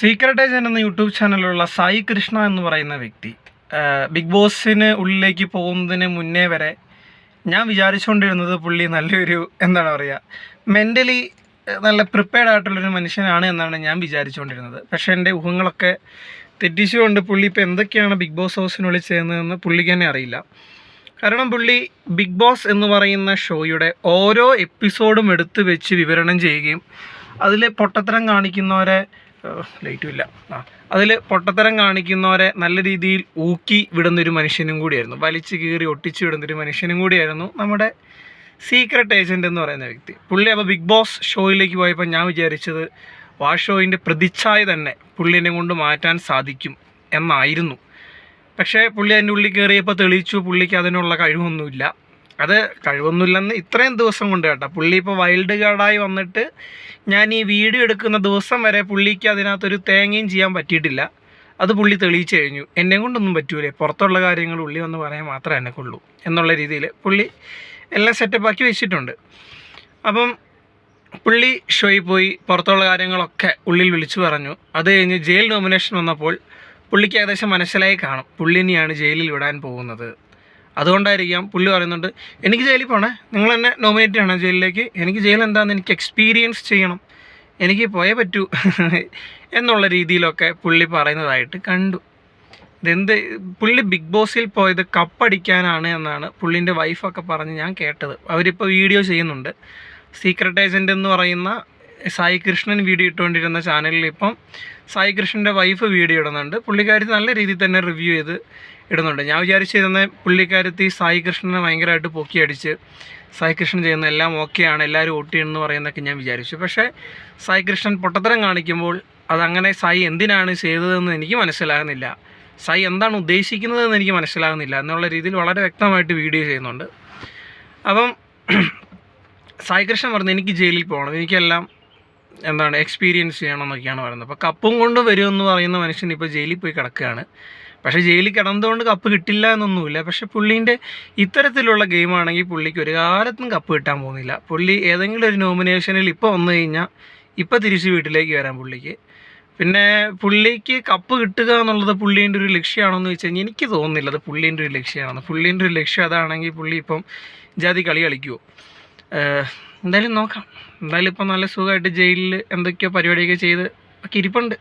Secret agent എന്ന YouTube ചാനലിലുള്ള സായി കൃഷ്ണ എന്ന് പറയുന്ന വ്യക്തി ബിഗ് ബോസിന് ഉള്ളിലേക്ക് പോകുന്നതിന് മുന്നേ വരെ ഞാൻ വിചാരിച്ചുകൊണ്ടിരുന്നത് പുള്ളി നല്ലൊരു എന്താണ് പറയുക മെന്റലി നല്ല പ്രിപ്പയർഡ് ആയിട്ടുള്ളൊരു മനുഷ്യനാണ് എന്നാണ് ഞാൻ വിചാരിച്ചുകൊണ്ടിരുന്നത് പക്ഷേ എന്റെ ഊഹങ്ങളൊക്കെ തെറ്റിച്ചുകൊണ്ട് പുള്ളി ഇപ്പോൾ എന്തൊക്കെയാണ് ബിഗ് ബോസ് ഹൗസിനുള്ളിൽ ചെയ്യുന്നതെന്ന് പുള്ളിക്ക് തന്നെ അറിയില്ല. കാരണം പുള്ളി ബിഗ് ബോസ് എന്ന് പറയുന്ന ഷോയുടെ ഓരോ എപ്പിസോഡും എടുത്തു വെച്ച് വിവരണം ചെയ്യുകയും അതിൽ പൊട്ടത്തരം കാണിക്കുന്നവരെ ലൈറ്റും ഇല്ല. ആ അതിൽ പൊട്ടത്തരം കാണിക്കുന്നവരെ നല്ല രീതിയിൽ ഊക്കി വിടുന്നൊരു മനുഷ്യനും കൂടിയായിരുന്നു. വലിച്ചു കീറി ഒട്ടിച്ചു വിടുന്നൊരു മനുഷ്യനും കൂടിയായിരുന്നു നമ്മുടെ സീക്രട്ട് ഏജന്റ് എന്ന് പറയുന്ന വ്യക്തി. പുള്ളി അപ്പോൾ ബിഗ് ബോസ് ഷോയിലേക്ക് പോയപ്പോൾ ഞാൻ വിചാരിച്ചത് വാ ഷോയിന്റെ പ്രതിച്ഛായ തന്നെ പുള്ളിനെ കൊണ്ട് മാറ്റാൻ സാധിക്കും എന്നായിരുന്നു. പക്ഷേ പുള്ളി അതിന്റെ ഉള്ളിൽ കയറിയപ്പോൾ തെളിയിച്ചു പുള്ളിക്ക് അതിനുള്ള കഴിവൊന്നുമില്ല. അത് കഴിവൊന്നുമില്ലെന്ന് ഇത്രയും ദിവസം കൊണ്ട് കേട്ടോ. പുള്ളി ഇപ്പോൾ വൈൽഡ് കാർഡായി വന്നിട്ട് ഞാൻ ഈ വീഡിയോ എടുക്കുന്ന ദിവസം വരെ പുള്ളിക്ക് അതിനകത്തൊരു തേങ്ങയും ചെയ്യാൻ പറ്റിയിട്ടില്ല. അത് പുള്ളി തെളിയിച്ചു കഴിഞ്ഞു. എന്നെ കൊണ്ടൊന്നും പറ്റൂലേ. പുറത്തുള്ള കാര്യങ്ങൾ ഉള്ളി വന്ന് പറയാൻ മാത്രമേ എന്നെക്കുള്ളൂ എന്നുള്ള രീതിയിൽ പുള്ളി എല്ലാം സെറ്റപ്പാക്കി വെച്ചിട്ടുണ്ട്. അപ്പം പുള്ളി ഷോയിൽ പോയി പുറത്തുള്ള കാര്യങ്ങളൊക്കെ ഉള്ളിൽ വിളിച്ചു പറഞ്ഞു. അത് കഴിഞ്ഞ് ജയിൽ നോമിനേഷൻ വന്നപ്പോൾ പുള്ളിക്ക് ഏകദേശം മനസ്സിലായി കാണും. പുള്ളിനെയാണ് ജയിലിൽ വിടാൻ പോകുന്നത്. അതുകൊണ്ടായിരിക്കാം പുള്ളി പറയുന്നുണ്ട് എനിക്ക് ജയിലിൽ പോകണേ നിങ്ങൾ എന്നെ നോമിനേറ്റ് ചെയ്യണം ജയിലിലേക്ക്. എനിക്ക് ജയിൽ എന്താണെന്ന് എനിക്ക് എക്സ്പീരിയൻസ് ചെയ്യണം. എനിക്ക് പോയേ പറ്റൂ. എന്നുള്ള രീതിയിലൊക്കെ പുള്ളി പറയുന്നതായിട്ട് കണ്ടു. ഇതെന്ത് പുള്ളി ബിഗ് ബോസിൽ പോയത് കപ്പടിക്കാനാണ് എന്നാണ് പുള്ളിന്റെ വൈഫൊക്കെ പറഞ്ഞ് ഞാൻ കേട്ടത്. അവരിപ്പോൾ വീഡിയോ ചെയ്യുന്നുണ്ട്. സീക്രട്ട് ഏജന്റ് എന്ന് പറയുന്ന സായി കൃഷ്ണൻ വീഡിയോ ഇട്ടുകൊണ്ടിരുന്ന ചാനലിൽ ഇപ്പം സായി കൃഷ്ണന്റെ വൈഫ് വീഡിയോ ഇടുന്നുണ്ട്. പുള്ളിക്കാരി നല്ല രീതിയിൽ തന്നെ റിവ്യൂ ചെയ്ത് ഇടുന്നുണ്ട്. ഞാൻ വിചാരിച്ചിരുന്ന പുള്ളിക്കാരത്തി സായി കൃഷ്ണനെ ഭയങ്കരമായിട്ട് പൊക്കി അടിച്ച് സായി കൃഷ്ണൻ ചെയ്യുന്ന എല്ലാം ഓക്കെയാണ് എല്ലാവരും വോട്ട് ചെയ്യണമെന്ന് പറയുന്നതൊക്കെ ഞാൻ വിചാരിച്ചു. പക്ഷേ സായി കൃഷ്ണൻ പൊട്ടത്തരം കാണിക്കുമ്പോൾ അതങ്ങനെ സായി എന്തിനാണ് ചെയ്തതെന്ന് എനിക്ക് മനസ്സിലാകുന്നില്ല. സായി എന്താണ് ഉദ്ദേശിക്കുന്നതെന്ന് എനിക്ക് മനസ്സിലാകുന്നില്ല എന്നുള്ള രീതിയിൽ വളരെ വ്യക്തമായിട്ട് വീഡിയോ ചെയ്യുന്നുണ്ട്. അപ്പം സായി കൃഷ്ണൻ പറഞ്ഞു എനിക്ക് ജയിലിൽ പോകണം. എനിക്കെല്ലാം എന്താണ് എക്സ്പീരിയൻസ് ചെയ്യണം എന്നൊക്കെയാണ് പറയുന്നത്. അപ്പോൾ കപ്പും കൊണ്ട് വരുമെന്ന് പറയുന്ന മനുഷ്യൻ ഇപ്പോൾ ജയിലിൽ പോയി കിടക്കുകയാണ്. പക്ഷേ ജയിലിൽ കിടന്നതുകൊണ്ട് കപ്പ് കിട്ടില്ല എന്നൊന്നുമില്ല. പക്ഷേ പുള്ളീന്റെ ഇത്തരത്തിലുള്ള ഗെയിമാണെങ്കിൽ പുള്ളിക്ക് ഒരു കാലത്തും കപ്പ് കിട്ടാൻ പോകുന്നില്ല. പുള്ളി ഏതെങ്കിലും ഒരു നോമിനേഷനിൽ ഇപ്പോൾ വന്നു കഴിഞ്ഞാൽ ഇപ്പോൾ തിരിച്ച് വീട്ടിലേക്ക് വരാം പുള്ളിക്ക്. പിന്നെ പുള്ളിക്ക് കപ്പ് കിട്ടുക എന്നുള്ളത് പുള്ളീന്റെ ഒരു ലക്ഷ്യമാണോ എന്ന് വെച്ച് കഴിഞ്ഞാൽ എനിക്ക് തോന്നുന്നില്ല അത് പുള്ളീന്റെ ഒരു ലക്ഷ്യമാണ്. പുള്ളീന്റെ ഒരു ലക്ഷ്യം അതാണെങ്കിൽ പുള്ളി ഇപ്പം ജാതി കളി കളിക്കുമോ എന്തായാലും നോക്കാം. എന്തായാലും ഇപ്പം നല്ല സുഖമായിട്ട് ജയിലിൽ എന്തൊക്കെയോ പരിപാടിയൊക്കെ ചെയ്ത് ഒക്കെ ഇരിപ്പുണ്ട്.